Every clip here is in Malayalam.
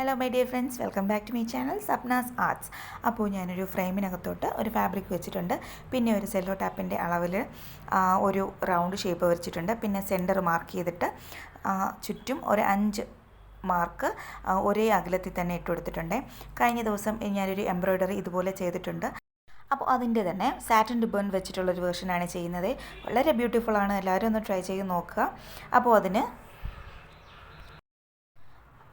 Hello my dear friends welcome back to my channel Sapna's arts അപ്പോൾ ഞാനൊരു ഫ്രെയിമിനകത്തോട്ട് ഒരു ഫാബ്രിക് വെച്ചിട്ടുണ്ട്. പിന്നെ ഒരു സെല്ലോ ടാപ്പിന്റെ അളവിൽ ഒരു റൗണ്ട് ഷേപ്പ് വരച്ചിട്ടുണ്ട് പിന്നെ സെന്റർ മാർക്ക് ചെയ്തിട്ട് ചുറ്റും ഒരു അഞ്ച് മാർക്ക് ഒരേ അകലത്തിൽ തന്നെ ഇട്ട് കൊടുത്തിട്ടുണ്ട്. കഴിഞ്ഞ ദിവസം ഞാനൊരു എംബ്രോയ്ഡറി ഇതുപോലെ ചെയ്തിട്ടുണ്ട്. അപ്പോൾ അതിന്റെ തന്നെ സാറ്റൻ റിബൺ വെച്ചിട്ടുള്ളൊരു വേർഷനാണ് ചെയ്യുന്നത്. വളരെ ബ്യൂട്ടിഫുള്ളാണ് എല്ലാവരും ഒന്ന് ട്രൈ ചെയ്ത് നോക്കുക. അപ്പോൾ അതിന്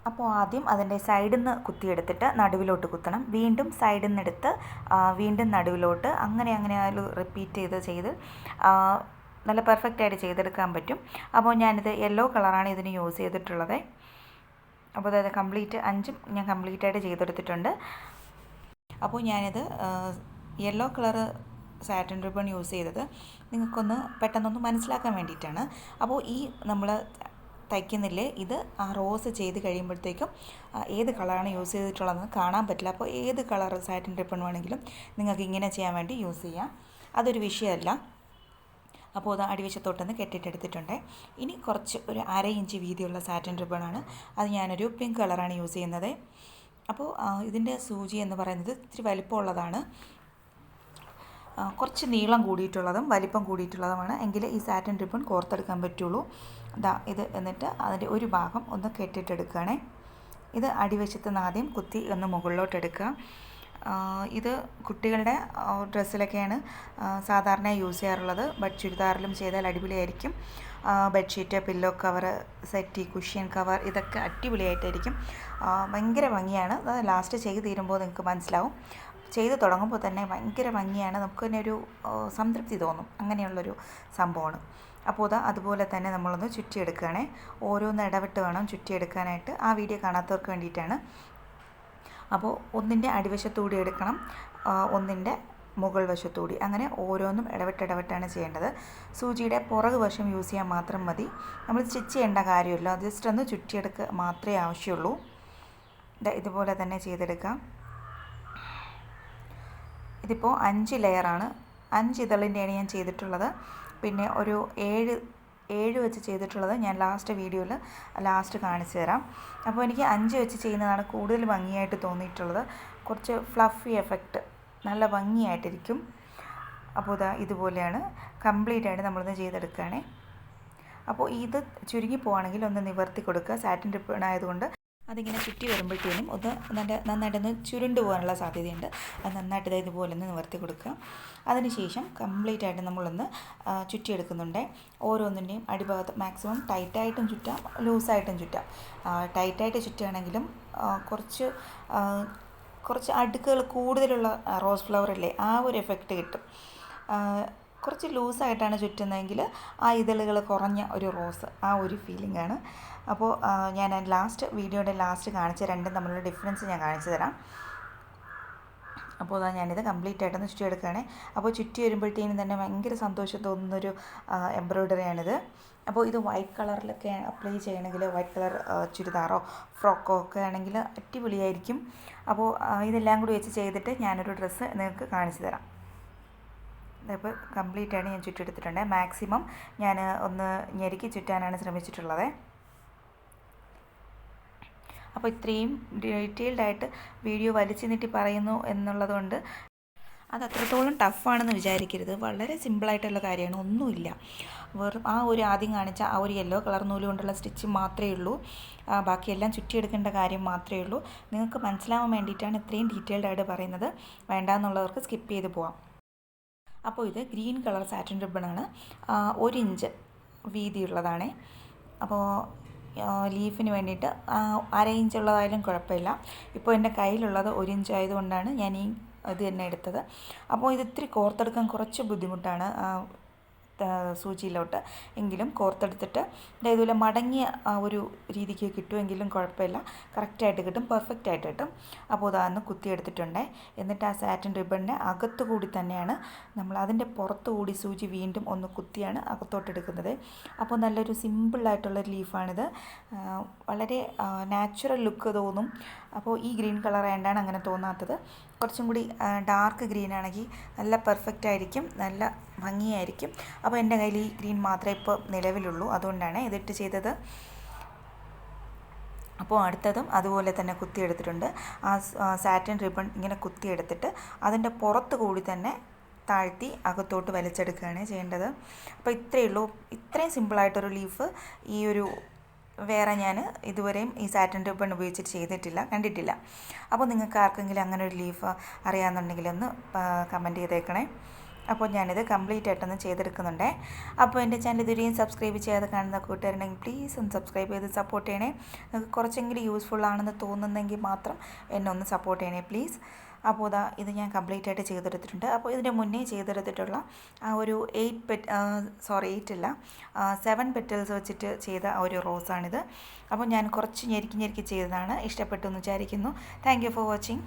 അപ്പോൾ ആദ്യം അതിന്റെ സൈഡിൽ നിന്ന് കുത്തിയെടുത്തിട്ട് നടുവിലോട്ട് കുത്തണം. വീണ്ടും സൈഡിൽ നിന്ന് എടുത്ത് വീണ്ടും നടുവിലോട്ട് അങ്ങനെ അങ്ങനെ ആ റിപ്പീറ്റ് ചെയ്ത് ചെയ്ത് നല്ല പെർഫെക്റ്റ് ആയിട്ട് ചെയ്തെടുക്കാൻ പറ്റും. അപ്പോൾ ഞാനിത് യെല്ലോ കളറാണ് ഇതിന് യൂസ് ചെയ്തിട്ടുള്ളത്. അപ്പോൾ അതായത് കംപ്ലീറ്റ് അഞ്ചും ഞാൻ കംപ്ലീറ്റ് ആയിട്ട് ചെയ്തെടുത്തിട്ടുണ്ട്. അപ്പോൾ ഞാനിത് yellow colour satin ribbon use ചെയ്തത്. നിങ്ങൾക്കൊന്ന് പെട്ടെന്നൊന്ന് മനസ്സിലാക്കാൻ വേണ്ടിയിട്ടാണ്. അപ്പോൾ ഈ നമ്മൾ തയ്ക്കുന്നില്ലേ? ഇത് ആ റോസ് ചെയ്ത് കഴിയുമ്പോഴത്തേക്കും ഏത് കളറാണ് യൂസ് ചെയ്തിട്ടുള്ളതെന്ന് കാണാൻ പറ്റില്ല. അപ്പോൾ ഏത് കളർ സാറ്റിൻ റിബൺ വേണമെങ്കിലും നിങ്ങൾക്ക് ഇങ്ങനെ ചെയ്യാൻ വേണ്ടി യൂസ് ചെയ്യാം. അതൊരു വിഷയമല്ല. അപ്പോൾ അത് അടിവശത്തോട്ടൊന്ന് കെട്ടിട്ടെടുത്തിട്ടുണ്ട് ഇനി കുറച്ച് ഒരു അര ഇഞ്ച് വീതിയുള്ള സാറ്റിൻ ആണ്. അത് ഞാനൊരു പിങ്ക് കളറാണ് യൂസ് ചെയ്യുന്നത്. അപ്പോൾ ഇതിന്റെ സൂചി എന്ന് പറയുന്നത് ഇത്തിരി വലിപ്പമുള്ളതാണ്. കുറച്ച് നീളം കൂടിയിട്ടുള്ളതും വലിപ്പം കൂടിയിട്ടുള്ളതുമാണ്. എങ്കിൽ ഈ സാറ്റിൻ റിബൺ കോർത്തെടുക്കാൻ പറ്റുള്ളൂ. ദാ ഇത് എന്നിട്ട് അതിന്റെ ഒരു ഭാഗം ഒന്ന് കെട്ടിട്ടെടുക്കുകയാണേ ഇത് അടിവശത്ത് നിന്ന് ആദ്യം കുത്തി ഒന്ന് മുകളിലോട്ട് എടുക്കുക ഇത് കുട്ടികളുടെ ഡ്രസ്സിലൊക്കെയാണ് സാധാരണ യൂസ് ചെയ്യാറുള്ളത്. ബട്ട് ചുരിദാറിലും ചെയ്താൽ അടിപൊളിയായിരിക്കും. Bedsheet pillow cover settee cushion cover ഇതൊക്കെ അടിപൊളിയായിട്ടായിരിക്കും. ഭയങ്കര ഭംഗിയാണ്. അത് ലാസ്റ്റ് ചെയ്ത് തീരുമ്പോൾ നിങ്ങൾക്ക് മനസ്സിലാവും. ചെയ്ത് തുടങ്ങുമ്പോൾ തന്നെ ഭയങ്കര ഭംഗിയാണ്. നമുക്ക് തന്നെ ഒരു സംതൃപ്തി തോന്നും. അങ്ങനെയുള്ളൊരു സംഭവമാണ്. അപ്പോൾ ഇതാ അതുപോലെ തന്നെ നമ്മളൊന്ന് ചുറ്റിയെടുക്കുകയാണേ. ഓരോന്ന് ഇടവിട്ട് വേണം ചുറ്റിയെടുക്കാനായിട്ട്. ആ വീഡിയോ കാണാത്തവർക്ക് വേണ്ടിയിട്ടാണ്. അപ്പോൾ ഒന്നിന്റെ അടിവശത്തൂടി എടുക്കണം. ഒന്നിന്റെ മുകൾ വശത്തൂടി. അങ്ങനെ ഓരോന്നും ഇടവിട്ടിടവിട്ടാണ് ചെയ്യേണ്ടത്. സൂചിയുടെ പുറകു വശം യൂസ് ചെയ്യാൻ മാത്രം മതി. നമ്മൾ സ്റ്റിച്ച് ചെയ്യേണ്ട കാര്യമില്ല. ജസ്റ്റ് ഒന്ന് ചുറ്റിയെടുക്കുക മാത്രമേ ആവശ്യമുള്ളൂ. ഇതുപോലെ തന്നെ ചെയ്തെടുക്കാം. ഇതിപ്പോൾ അഞ്ച് ലെയറാണ് അഞ്ച് ഇതളിന്റെയാണ് ഞാൻ ചെയ്തിട്ടുള്ളത്. പിന്നെ ഒരു ഏഴ് ഏഴ് വെച്ച് ചെയ്തിട്ടുള്ളത് ഞാൻ ലാസ്റ്റ് വീഡിയോയിൽ ലാസ്റ്റ് കാണിച്ചു തരാം. അപ്പോൾ എനിക്ക് അഞ്ച് വെച്ച് ചെയ്യുന്നതാണ് കൂടുതൽ ഭംഗിയായിട്ട് തോന്നിയിട്ടുള്ളത്. കുറച്ച് ഫ്ലഫി എഫക്റ്റ് നല്ല ഭംഗിയായിട്ടിരിക്കും. അപ്പോൾ ഇതാ ഇതുപോലെയാണ്. കംപ്ലീറ്റ് ആയിട്ട് നമ്മളിത് ചെയ്തെടുക്കുകയാണേ. അപ്പോൾ ഇത് ചുരുങ്ങി പോവാണെങ്കിൽ ഒന്ന് നിവർത്തി കൊടുക്കുക. സാറ്റിൻ റിപ്പൺ ആയതുകൊണ്ട് അതിങ്ങനെ ചുറ്റി വരുമ്പോഴത്തേനും ഒന്ന് നല്ല നന്നായിട്ടൊന്ന് ചുരുണ്ട് പോകാനുള്ള സാധ്യതയുണ്ട്. അത് നന്നായിട്ട് ഇതുപോലെ ഒന്ന് നിവർത്തി കൊടുക്കുക. അതിനുശേഷം കംപ്ലീറ്റ് ആയിട്ട് നമ്മളൊന്ന് ചുറ്റിയെടുക്കുന്നുണ്ട്. ഓരോന്നിന്റെയും അടിഭാഗത്ത് മാക്സിമം ടൈറ്റായിട്ടും ചുറ്റാം ലൂസായിട്ടും ചുറ്റാം. ടൈറ്റായിട്ട് ചുറ്റുകയാണെങ്കിലും കുറച്ച് കുറച്ച് അടുക്കുകൾ കൂടുതലുള്ള റോസ് ഫ്ലവർ അല്ലേ ആ ഒരു എഫക്റ്റ് കിട്ടും. കുറച്ച് ലൂസായിട്ടാണ് ചുറ്റുന്നതെങ്കിൽ ആ ഇതളുകൾ കുറഞ്ഞ ഒരു റോസ് ആ ഒരു ഫീലിംഗ് ആണ്. അപ്പോൾ ഞാൻ ലാസ്റ്റ് വീഡിയോയുടെ ലാസ്റ്റ് കാണിച്ച രണ്ടും തമ്മിലുള്ള ഡിഫറൻസ് ഞാൻ കാണിച്ചു തരാം. അപ്പോൾ അതാ ഞാനിത് കംപ്ലീറ്റ് ആയിട്ടൊന്ന് ചുറ്റി എടുക്കുകയാണ്. അപ്പോൾ ചുറ്റി വരുമ്പോഴത്തേനും തന്നെ ഭയങ്കര സന്തോഷം തോന്നുന്നൊരു എംബ്രോയ്ഡറിയാണിത് അപ്പോൾ ഇത് വൈറ്റ് കളറിലൊക്കെ അപ്ലൈ ചെയ്യണമെങ്കിൽ വൈറ്റ് കളർ ചുരിദാറോ ഫ്രോക്കോ ഒക്കെ ആണെങ്കിൽ അടിപൊളിയായിരിക്കും. അപ്പോൾ ഇതെല്ലാം കൂടി വെച്ച് ചെയ്തിട്ട് ഞാനൊരു ഡ്രസ്സ് നിങ്ങൾക്ക് കാണിച്ചു തരാം. ഇതിപ്പോൾ കംപ്ലീറ്റ് ആയിട്ട് ഞാൻ ചുറ്റെടുത്തിട്ടുണ്ട് മാക്സിമം ഞാൻ ഒന്ന് ഞെരുക്കി ചുറ്റാനാണ് ശ്രമിച്ചിട്ടുള്ളത്. അപ്പോൾ ഇത്രയും ഡീറ്റെയിൽഡായിട്ട് വീഡിയോ വലിച്ചു നീട്ടി പറയുന്നു എന്നുള്ളതുകൊണ്ട് അത് അത്രത്തോളം ടഫാണെന്ന് വിചാരിക്കരുത്. വളരെ സിമ്പിളായിട്ടുള്ള കാര്യമാണ്. ഒന്നുമില്ല. വെറും ആ ഒരു ആദ്യം കാണിച്ച ആ ഒരു യെല്ലോ കളർ നൂൽ കൊണ്ടുള്ള സ്റ്റിച്ച് മാത്രമേ ഉള്ളൂ. ബാക്കിയെല്ലാം ചുറ്റിയെടുക്കേണ്ട കാര്യം മാത്രമേ ഉള്ളൂ. നിങ്ങൾക്ക് മനസ്സിലാവാൻ വേണ്ടിയിട്ടാണ് ഇത്രയും ഡീറ്റെയിൽഡ് ആയിട്ട് പറയുന്നത്. വേണ്ടാന്നുള്ളവർക്ക് സ്കിപ്പ് ചെയ്ത് പോവാം. അപ്പോൾ ഇത് ഗ്രീൻ കളർ സാറ്റിൻ റിബണാണ്. ഒരു ഇഞ്ച് വീതിയുള്ളതാണ്. അപ്പോൾ ലീഫിന് വേണ്ടിയിട്ട് അര ഇഞ്ച് ഉള്ളതായാലും കുഴപ്പമില്ല. ഇപ്പോൾ എന്റെ കയ്യിലുള്ളത് ഒരു ഇഞ്ച് ആയതുകൊണ്ടാണ് ഞാൻ ഈ ഇത് തന്നെ എടുത്തത്. അപ്പോൾ ഇത് ഇത്തിരി കോർത്തെടുക്കാൻ കുറച്ച് ബുദ്ധിമുട്ടാണ്. സൂചിയിലോട്ട് എങ്കിലും കോർത്തെടുത്തിട്ട് ഇതുപോലെ മടങ്ങിയ ആ ഒരു രീതിക്ക് കിട്ടുമെങ്കിലും കുഴപ്പമില്ല. കറക്റ്റായിട്ട് കിട്ടും പെർഫെക്റ്റ് ആയിട്ട് കിട്ടും. അപ്പോൾ ഇതാന്ന് കുത്തിയെടുത്തിട്ടുണ്ട് എന്നിട്ട് ആ സാറ്റിൻ റിബണിനെ അകത്തു കൂടി തന്നെയാണ് നമ്മൾ അതിന്റെ പുറത്തു കൂടി സൂചി വീണ്ടും ഒന്ന് കുത്തിയാണ് അകത്തോട്ട് എടുക്കുന്നത്. അപ്പോൾ നല്ലൊരു സിമ്പിളായിട്ടുള്ളൊരു ലീഫാണിത്. വളരെ നാച്ചുറൽ ലുക്ക് തോന്നും. അപ്പോൾ ഈ ഗ്രീൻ കളർ ആയതുകൊണ്ടാണ് അങ്ങനെ തോന്നാത്തത്. കുറച്ചും കൂടി ഡാർക്ക് ഗ്രീൻ ആണെങ്കിൽ നല്ല പെർഫെക്റ്റ് ആയിരിക്കും നല്ല ഭംഗിയായിരിക്കും. അപ്പോൾ എന്റെ കയ്യിൽ ഈ ഗ്രീൻ മാത്രമേ ഇപ്പോൾ നിലവിലുള്ളൂ. അതുകൊണ്ടാണ് ഇതിട്ട് ചെയ്തത്. അപ്പോൾ അടുത്തതും അതുപോലെ തന്നെ കുത്തിയെടുത്തിട്ടുണ്ട് ആ സാറ്റിൻ റിബൺ ഇങ്ങനെ കുത്തിയെടുത്തിട്ട് അതിന്റെ പുറത്ത് കൂടി തന്നെ താഴ്ത്തി അകത്തോട്ട് വലിച്ചെടുക്കുകയാണ് ചെയ്യേണ്ടത്. അപ്പോൾ ഇത്രയേ ഉള്ളൂ. ഇത്രയും സിമ്പിളായിട്ടൊരു ലീഫ് ഈ ഒരു വേറെ ഞാൻ ഇതുവരെയും ഈ സാറ്റൻ റിബൺ ഉപയോഗിച്ചിട്ട് ചെയ്തിട്ടില്ല കണ്ടിട്ടില്ല. അപ്പോൾ നിങ്ങൾക്ക് ആർക്കെങ്കിലും അങ്ങനെ ഒരു ലീഫ് അറിയാമെന്നുണ്ടെങ്കിൽ ഒന്ന് കമന്റ് ചെയ്തേക്കണേ. അപ്പോൾ ഞാനിത് കംപ്ലീറ്റ് ആയിട്ടൊന്ന് ചെയ്തെടുക്കുന്നുണ്ടേ. അപ്പോൾ എന്റെ ചാനൽ ഇതുവരെയും സബ്സ്ക്രൈബ് ചെയ്യാതെ കാണുന്ന കൂട്ടുകാരുണ്ടെങ്കിൽ പ്ലീസ് ഒന്ന് സബ്സ്ക്രൈബ് ചെയ്ത് സപ്പോർട്ട് ചെയ്യണേ. നിങ്ങൾക്ക് കുറച്ചെങ്കിലും യൂസ്ഫുൾ ആണെന്ന് തോന്നുന്നെങ്കിൽ മാത്രം എന്നെ ഒന്ന് സപ്പോർട്ട് ചെയ്യണേ പ്ലീസ് അപ്പോൾ ഇതാ ഇത് ഞാൻ കംപ്ലീറ്റ് ആയിട്ട് ചെയ്തെടുത്തിട്ടുണ്ട്. അപ്പോൾ ഇതിന്റെ മുന്നേ ചെയ്തെടുത്തിട്ടുള്ള ആ ഒരു എയ്റ്റ് പെറ്റ് സോറി എയ്റ്റ് അല്ല സെവൻ പെറ്റൽസ് വെച്ചിട്ട് ചെയ്ത ആ ഒരു റോസാണിത് അപ്പോൾ ഞാൻ കുറച്ച് ഞെരുക്കി ഞെരുക്കി ചെയ്തതാണ്. ഇഷ്ടപ്പെട്ടു എന്ന് വിചാരിക്കുന്നു. Thank for watching